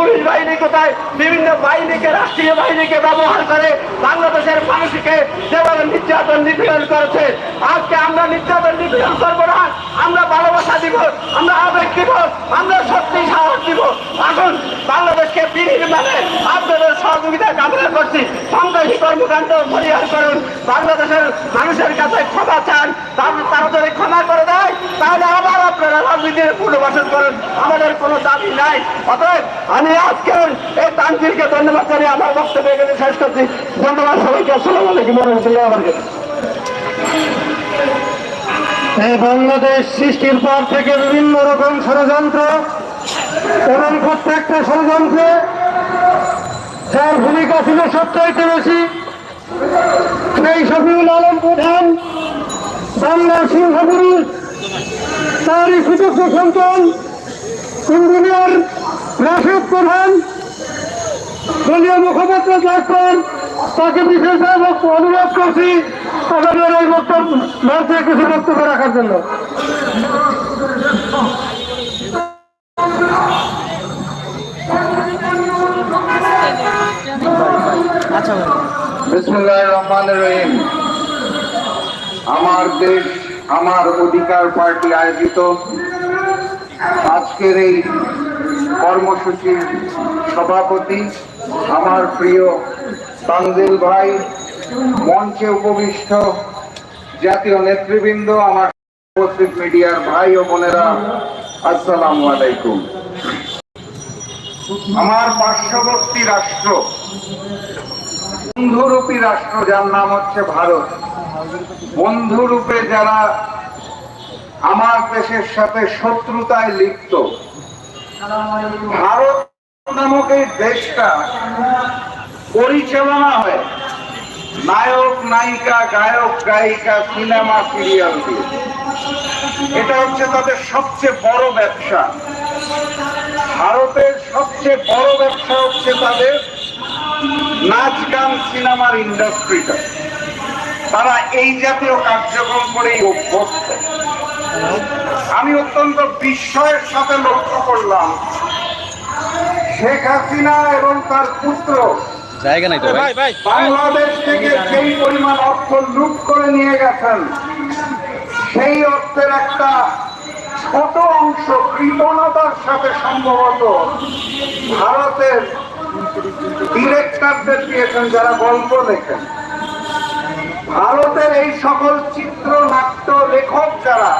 Police বাহিনী কোথায়? বিভিন্ন বাহিনীকে, রাষ্ট্রীয় বাহিনীকে ব্যবহার করে বাংলাদেশের মানুষকে যেভাবে নির্যাতন নিপীড়ন করেছে, আজকে আমরা নির্যাতন নিপীড়ন করব না। আমরা ভালোবাসা দিব, আমরা আবেগ দিব, আমরা সত্যি সাহস দিব। এখন বাংলাদেশকে বিড়ির মানে আপনাদের সহযোগিতা কামনা করছি। সন্ত্রাসী কর্মকাণ্ড পরিহার করুন। বাংলাদেশের মানুষের কাছে ক্ষমা চান তার- তারা যদি ক্ষমা করে দেয় তাহলে আবার রাজনীতির পুনর্বাসন করুন, আমাদের কোনো দাবি নাই। অতএব আমি আজকে এই তানজিলকে ধন্যবাদ জানিয়ে আমার বক্তব্য এখানে শেষ করছি। ধন্যবাদ সবাইকে। আসসালামু আলাইকুম রহমতুল্লাহ এই বাংলাদেশ সৃষ্টির পর থেকে বিভিন্ন রকম ষড়যন্ত্র এবং প্রত্যেকটা ষড়যন্ত্রে যার ভূমিকা ছিল সবচাইতে বেশি সেই শফিউল আলম প্রধান, বাংলার সিংহপুরুষ তারই সুযোগ্য সন্তান ইঞ্জিনিয়ার রাশেদ প্রধান, দলীয় মুখপাত্র ডাক্তার তাকে বিশেষভাবে অনুরোধ করছি আমাদের এই বক্তব্য মঞ্চে কিছু বক্তব্য রাখার জন্য। আমার দেশ আমার অধিকার পার্টি আয়োজিত। আজকের এই কর্মসূচির সভাপতি আমার প্রিয় তানজিল ভাই, মঞ্চে উপবিষ্ট জাতীয় নেতৃবৃন্দ, আমার উপস্থিত মিডিয়ার ভাই ও বোনেরা, আসসালামু আলাইকুম। আমার পার্শ্ববর্তী রাষ্ট্র, বন্ধুরূপী রাষ্ট্র, যার নাম হচ্ছে ভারত। বন্ধুরূপে যারা আমার দেশের সাথে শত্রুতায় লিপ্ত, ভারত নামক এই দেশটা পরিচালনা হয় নায়ক, নায়িকা, গায়ক, গায়িকা, সিনেমা, সিরিয়াল দিয়ে। এটা হচ্ছে তাদের সবচেয়ে বড় ব্যবসা। ভারতের সবচেয়ে বড় ব্যবসা হচ্ছে তাদের নাচ, গান, সিনেমার ইন্ডাস্ট্রিটা তারা এই জাতীয় কার্যক্রম করেই অভ্যস্ত। আমি অত্যন্ত বিস্ময়ের সাথে লক্ষ্য করলাম শেখ হাসিনা এবং তার পুত্র জায়গা নাই তো ভাই। বাংলাদেশ থেকে যেই পরিমাণ অর্থ লুট করে নিয়ে গেছেন সেই অর্থের একটা ছোট অংশ কৃপণতার সাথে সম্ভবত ভারতের ডিরেক্টরদের দিয়েছেন যারা গল্প লেখেন। ভারতের এই সকল চিত্র, নাট্য, লেখক যারা,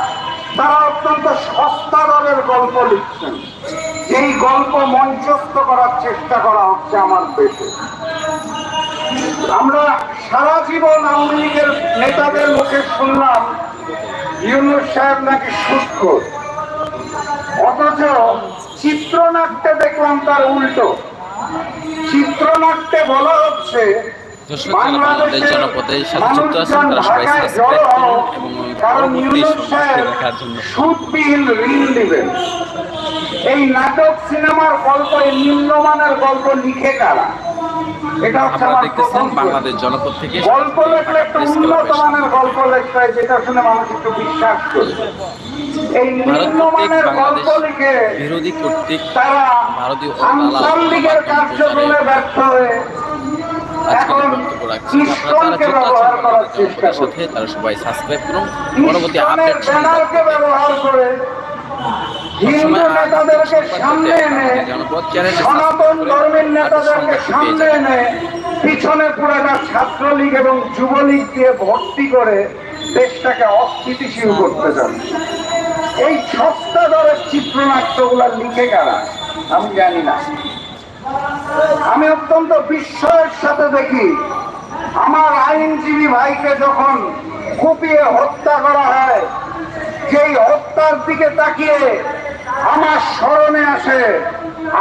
তারা অত্যন্ত সস্তা দরের গল্প লিখছেন। এই গল্প মঞ্চস্থ করার চেষ্টা করা হচ্ছে আমার দেশে আমরা সারা জীবন আওয়ামী লীগের নেতাদের মুখে শুনলাম, ইউনুস সাহেব নাকি সুৎখোর অথচ চিত্রনাট্যে দেখলাম তার উল্টো। চিত্রনাট্যে বলা হচ্ছে দর্শক যারা বাংলাদেশ জনপদের সাথে যুক্ত আছেন তারা সবাই সাবস্ক্রাইব করুন এবং পরবর্তী সংবাদটি দেখার জন্য সুদবিহীন ঋণ দিবেন। এই নাটক সিনেমার গল্প এই নিম্নমানের গল্প লিখে কারা? আপনারা দেখতেছেন বাংলাদেশ জনপদ থেকে গল্প লেখলে একটা উন্নত মানের গল্প লেখতে হয় যেটা শুনে মানুষ একটু বিশ্বাস করবে এই নিম্নমানের গল্প লিখে বিরোধী কর্তৃক তারা ভারতীয় কার্যক্রমে ব্যর্থ হয়ে আজকের এখন বক্তব্য আপনারা যারা যুক্ত আছেন সাথে তারা সবাই সাবস্ক্রাইব করুন। পরবর্তী আপডেট এনে পিছনে পুরাটা ছাত্রলীগ এবং যুবলীগ দিয়ে ভর্তি করে দেশটাকে অস্থিতিশীল করতে চান। এই সস্তা দরের চিত্রনাট্যগুলা লিখে কারা? আমি জানি না। আমি অত্যন্ত বিস্ময়ের সাথে দেখি, আমার আইনজীবী ভাইকে যখন কুপিয়ে হত্যা করা হয়, যেই হত্যার দিকে তাকিয়ে আমার স্মরণে আসে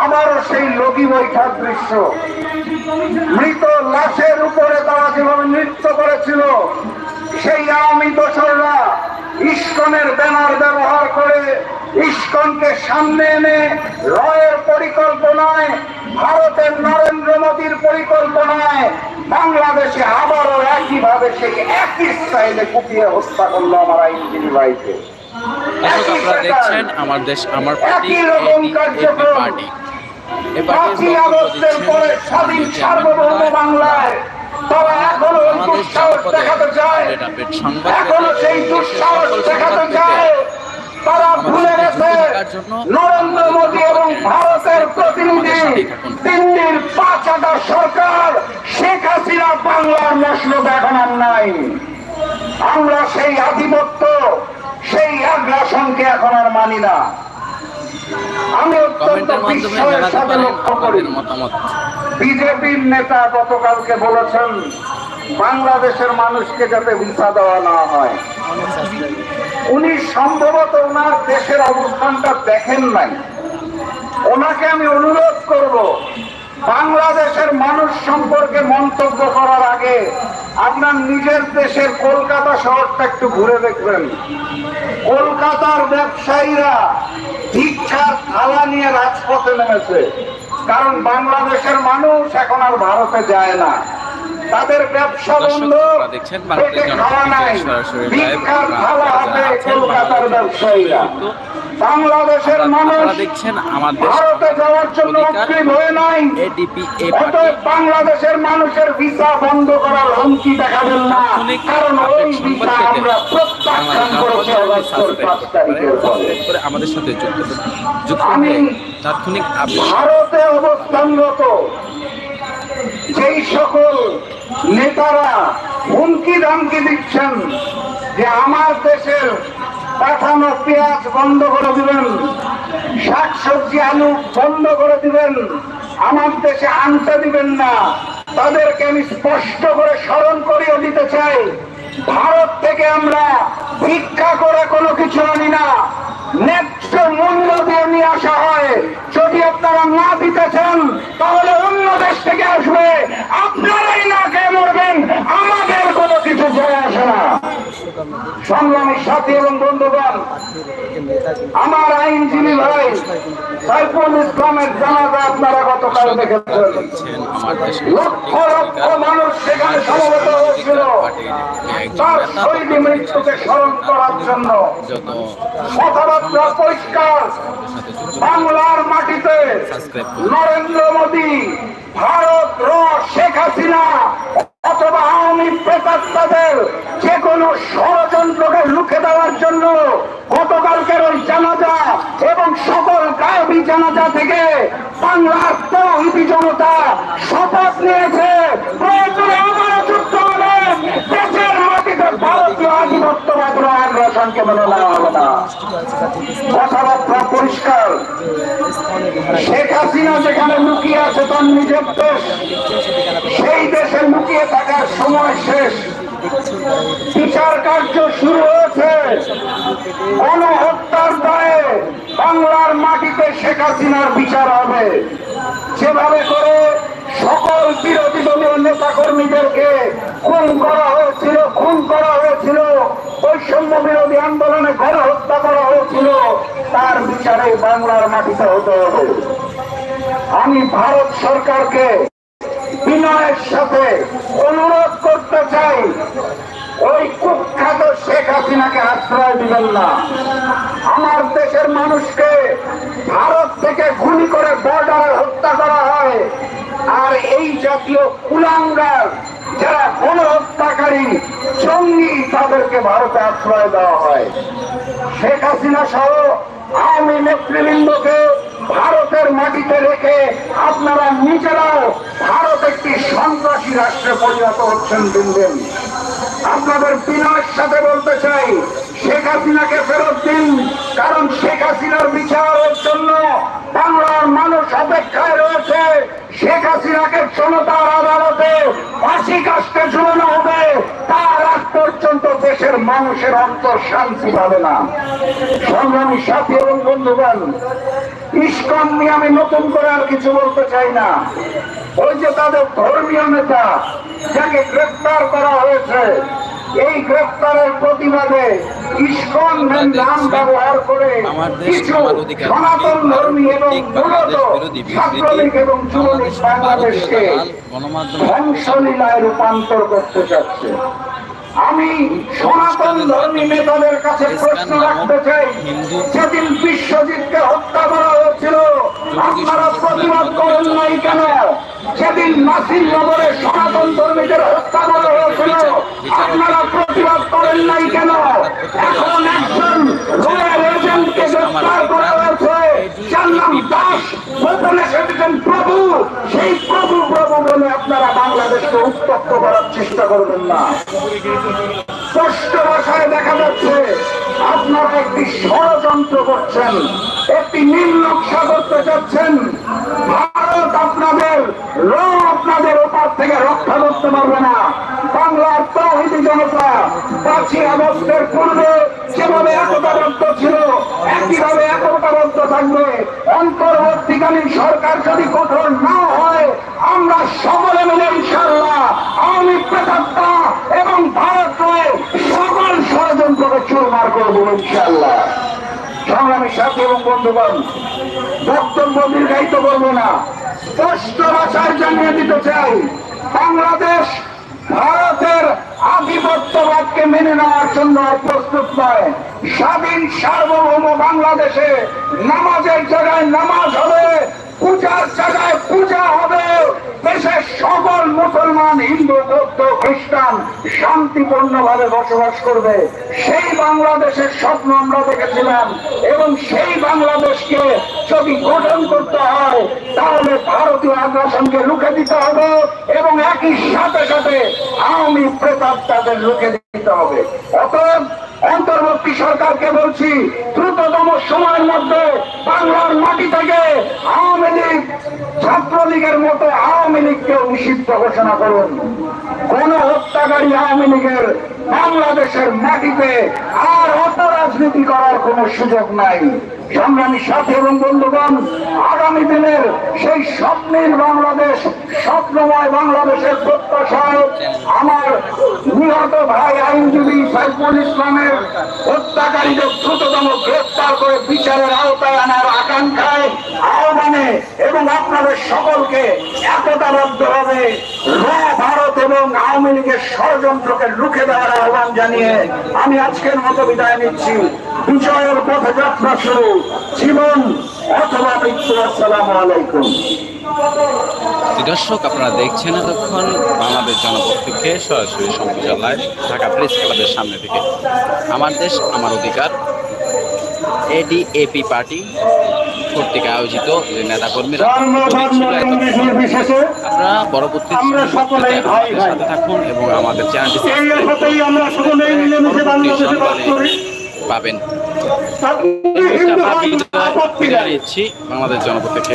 আবারও সেই লগি বৈঠার দৃশ্য। মৃত লাশের উপরে তারা যেভাবে নৃত্য করেছিল, সেই আওয়ামী দোসররা ইস্কনের ব্যানার ব্যবহার করে ইস্কনকে সামনে এনে রয়ের পরিকল্পনায় ভারতের নরেন্দ্র মোদীর পরিকল্পনায় বাংলাদেশে আবারও একইভাবে সেই একই স্টাইলে কুপিয়ে হত্যা করল আমার আইনজীবী ভাইকে। আপনারা দেখছেন আমার দেশ আমার পার্টি পার্টি। এ পার্টির বক্তব্য দিচ্ছেন পরে স্বাধীন মাননীয় সার্বভৌম বাংলায় তারা এখনও ওই দুঃসাহস দেখাতে চায়। আপডেট আপডেট সংবাদ এখনও সেই দুঃসাহস দেখাতে চায়। তারা ভুলে গেছে। যুক্ত থাকার জন্য নরেন্দ্র মোদী এবং ভারতের প্রতিনিধি আমাদের সাথেই থাকুন। দিল্লির সরকার শেখ হাসিনা বাংলার মসনদ এখন আর নাই। আমরা সেই আধিপত্য সেই আগ্রাসনকে এখন আর মানি না। কমেন্টের মাধ্যমে জানাতে পারেন আপনাদের মতামত। বিজেপির নেতা গতকালকে বলেছেন বাংলাদেশের মানুষকে যাতে ভিসা দেওয়া না হয়। উনি সম্ভবত ওনার দেশের অবস্থানটা দেখেন নাই। ওনাকে আমি অনুরোধ করব বাংলাদেশের মানুষ সম্পর্কে মন্তব্য করার আগে আপনার নিজের দেশের কলকাতা শহরটা একটু ঘুরে দেখবেন। কলকাতার ব্যবসায়ীরা ভিক্ষার থালা নিয়ে রাজপথে নেমেছে। কারণ বাংলাদেশের মানুষ এখন আর ভারতে যায় না। তাদের ব্যবসা বন্ধ পেটে খাওয়া নাই। ভিক্ষার থালা হাতে কলকাতার ব্যবসায়ীরা। বাংলাদেশের মানুষ দেখছেন আমার দেশ ভারতে যাওয়ার জন্য অগ্রিম হয়ে নাই। বাংলাদেশের মানুষের ভিসা বন্ধ করার হুমকি দেখাবেন না। কারণ ওই ভিসা আমরা প্রত্যাখ্যান করেছি আমাদের সাথে যুক্ত তাৎক্ষণিক ভারতে অবস্থানরত যেই সকল নেতারা হুমকি ধমকি দিচ্ছেন যে আমার দেশের পাঠানো পেঁয়াজ বন্ধ করে দিবেন। শাক সবজি আলু বন্ধ করে দিবেন। আমার দেশে আনতে দিবেন না। তাদেরকে আমি স্পষ্ট করে স্মরণ করিয়ে দিতে চাই। ভারত থেকে আমরা ভিক্ষা করে কোনো কিছু আনি না। ন্যায্য মূল্য দিয়ে নিয়ে আসা হয়। যদি আপনারা না দিতে চান, তাহলে অন্য দেশ থেকে আসবে। আপনারাই না খেয়ে মরবেন। আমাদের কোনো কিছু যায় আসে না সংগ্রামী সাথী এবং বন্ধুগণ, আমার আইনজীবী ভাই সাইফুল ইসলামের জানাজা আপনারা গতকাল দেখেছেন। লক্ষ লক্ষ মানুষ সেখানে সমবেত হয়েছিল। তার শহীদ মৃত্যুকে স্মরণ করার জন্য। কথাবার্তা পরিষ্কার। বাংলার মাটিতে নরেন্দ্র মোদী, ভারত র শেখ হাসিনা অথবা আওয়ামী প্রেতাত্মাদের যে কোনো ষড়যন্ত্রকে রুখে দেওয়ার জন্য গতকালকের ওই জানাজা এবং সকল গায়বী জানাজা থেকে বাংলার তৌহিদি জনতা শপথ নিয়েছে। প্রয়োজনে আবারও যুদ্ধ হবে দেশের মাটিতে ভারতীয় আধিপত্যবাদ আগ্রাসনকে মেনে কথাবার্তা পরিষ্কার। শেখ হাসিনা যেখানে লুকিয়ে আছে তার নিজের দেশ সেই দেশে লুকিয়ে থাকার সময় শেষ। বিচার কার্য শুরু হয়েছে। গণহত্যার দায়ে বাংলার মাটিতে শেখ হাসিনার বিচার হবে। যেভাবে করে সকল বিরোধী দলীয় নেতা কর্মীদেরকে খুন করা হয়েছিল, খুন করা হয়েছিল। বৈষম্য বিরোধী আন্দোলনে ঘর হত্যা করা হয়েছিল। তার বিচারে বাংলার মাটিতে হতে হবে। আমি ভারত সরকারকে বিনয়ের সাথে অনুরোধ করতে চাই, ওই কুখ্যাত শেখ হাসিনাকে আশ্রয় দিবেন না। আমার দেশের মানুষকে ভারত থেকে গুলি করে বর্ডারে হত্যা করা হয়। আর এই জাতীয় কুলাঙ্গার যারা গণহত্যাকারী জঙ্গি তাদেরকে ভারতে আশ্রয় দেওয়া হয়। শেখ হাসিনা সহ আওয়ামী নেতৃবৃন্দকে ভারতের মাটিতে রেখে আপনারা নিজেরাও ভারত একটি সন্ত্রাসী রাষ্ট্রে পরিণত হচ্ছেন দিন দিন আপনাদের বিনয়ের সাথে বলতে চাই শেখ হাসিনাকে ফেরত দিন, কারণ শেখ হাসিনার বিচারের জন্য বাংলার মানুষ অপেক্ষায় রয়েছে। শেখ হাসিনাকে জনতার আদালতে ফাঁসি কাস্তে ঝুলানো হবে, তার আগ পর্যন্ত দেশের মানুষের অন্তর শান্তি পাবে না। সংগ্রামী সাথী এবং বন্ধুগণ, ইস্কন নিয়ে আমি নতুন করে আর কিছু বলতে চাই না। ওই যে তাদের ধর্মীয় নেতা, যাকে গ্রেফতার করা হয়েছে এই গ্রেফতারের প্রতিবাদে ইস্কন নাম ব্যবহার করে কিছু সনাতন ধর্মী এবং মূলত ছাত্রলীগ এবং যুবলীগ বাংলাদেশকে ধ্বংসলীলায় রূপান্তর করতে চাচ্ছে আমি সনাতন ধর্মী নেতাদের কাছে প্রশ্ন রাখতে চাই। যেদিন বিশ্বজিৎকে হত্যা করা হয়েছিল আপনারা প্রতিবাদ করেন নাই কেন? সেদিন নাসির নগরে সনাতন ধর্মীদের হত্যা করা হয়েছিল। আপনারা প্রতিবাদ করেন নাই কেন? এখন একজন রয়্যাল এজেন্টকে গ্রেফতার করা হয়েছে। যার নাম দাস গোপনে সেদিন প্রভু। সেই প্রভু প্রভু বলে আপনারা বাংলাদেশকে উত্তপ্ত করার চেষ্টা করবেন না। স্পষ্ট ভাষায় দেখা যাচ্ছে আপনারা একটি ষড়যন্ত্র করছেন, একটি নকশা করতে চাচ্ছেন ভারত আপনাদের র আপনাদের ওপার থেকে রক্ষা করতে পারবে না। বাংলার তহিদি জনতা পাঁচই আগস্টের পূর্বে যেভাবে একতাবদ্ধ ছিল, একইভাবে একতাবদ্ধ থাকবে। অন্তর্বর্তীকালীন সরকার যদি কঠোর না হয়, আমরা সকলে মিলে ইনশাল্লাহ আওয়ামী প্রেতাত্মা এবং ষড়যন্ত্রকে চুরমার করব ইনশাল্লাহ সংগ্রামী সাথী এবং বন্ধুগণ, বক্তব্য দীর্ঘায়িত করব না। স্পষ্ট ভাষায় জানিয়ে দিতে চাই, বাংলাদেশ ভারতের আধিপত্যবাদকে মেনে নেওয়ার জন্য প্রস্তুত নয়। স্বাধীন, সার্বভৌম বাংলাদেশে নামাজের জায়গায় নামাজ হবে, পূজার জায়গায় পূজা হবে। দেশের সকল মুসলমান, হিন্দু, বৌদ্ধ, খ্রিস্টান শান্তিপূর্ণ ভাবে বসবাস করবে। সেই বাংলাদেশের স্বপ্ন আমরা দেখেছিলাম এবং সেই বাংলাদেশকে যদি গঠন করতে হয়, তাহলে ভারতীয় আগ্রাসনকে রুখে দিতে হবে এবং একই সাথে সাথে আওয়ামী প্রেতাপ তাদের রুখে দিতে হবে। অতএব অন্তর্বর্তী সরকারকে বলছি, দ্রুততম সময়ের মধ্যে বাংলার মাটি থেকে আওয়ামী লীগ ছাত্রলীগের মতো আওয়ামী লীগকে নিষিদ্ধ ঘোষণা করুন। কোন হত্যাকারী আওয়ামী লীগের বাংলাদেশের মাটিতে আর অত রাজনীতি করার কোনো সুযোগ নাই। সংগ্রামী সাথী এবং বন্ধুগণ, আগামী দিনের সেই স্বপ্নের বাংলাদেশ, স্বপ্নময় বাংলাদেশের প্রত্যাশায় আমার নিহত ভাই আইনজীবী সাইফুল ইসলামের হত্যাকারীদের দ্রুততম গ্রেফতার করে বিচারের এবং আপনাদের সকলকে একতাবদ্ধ হবে র ভারত এবং আওয়ামী লীগের ষড়যন্ত্রকে রুখে দেওয়ার আহ্বান জানিয়ে আমি আজকের মতো বিদায় নিচ্ছি। বিজয়ের পথে যাত্রা শুরু। জীবন অথবা মৃত্যু, আসসালামু আলাইকুম। দর্শক, আপনারা দেখছেন এতক্ষণ বাংলাদেশ জনপক্ষে সরাসরি সম্প্রচার লাইভ ঢাকা প্রেস ক্লাবের সামনে থেকে। আমার দেশ, আমার অধিকার এডিএপি পার্টি। কর্তৃক আয়োজিত যে আপনারা পরবর্তী ভিডিওতে ভাই আমাদের। সাথে থাকুন এবং চ্যানেলটি পাবেন। বাংলাদেশ জনপদ থেকে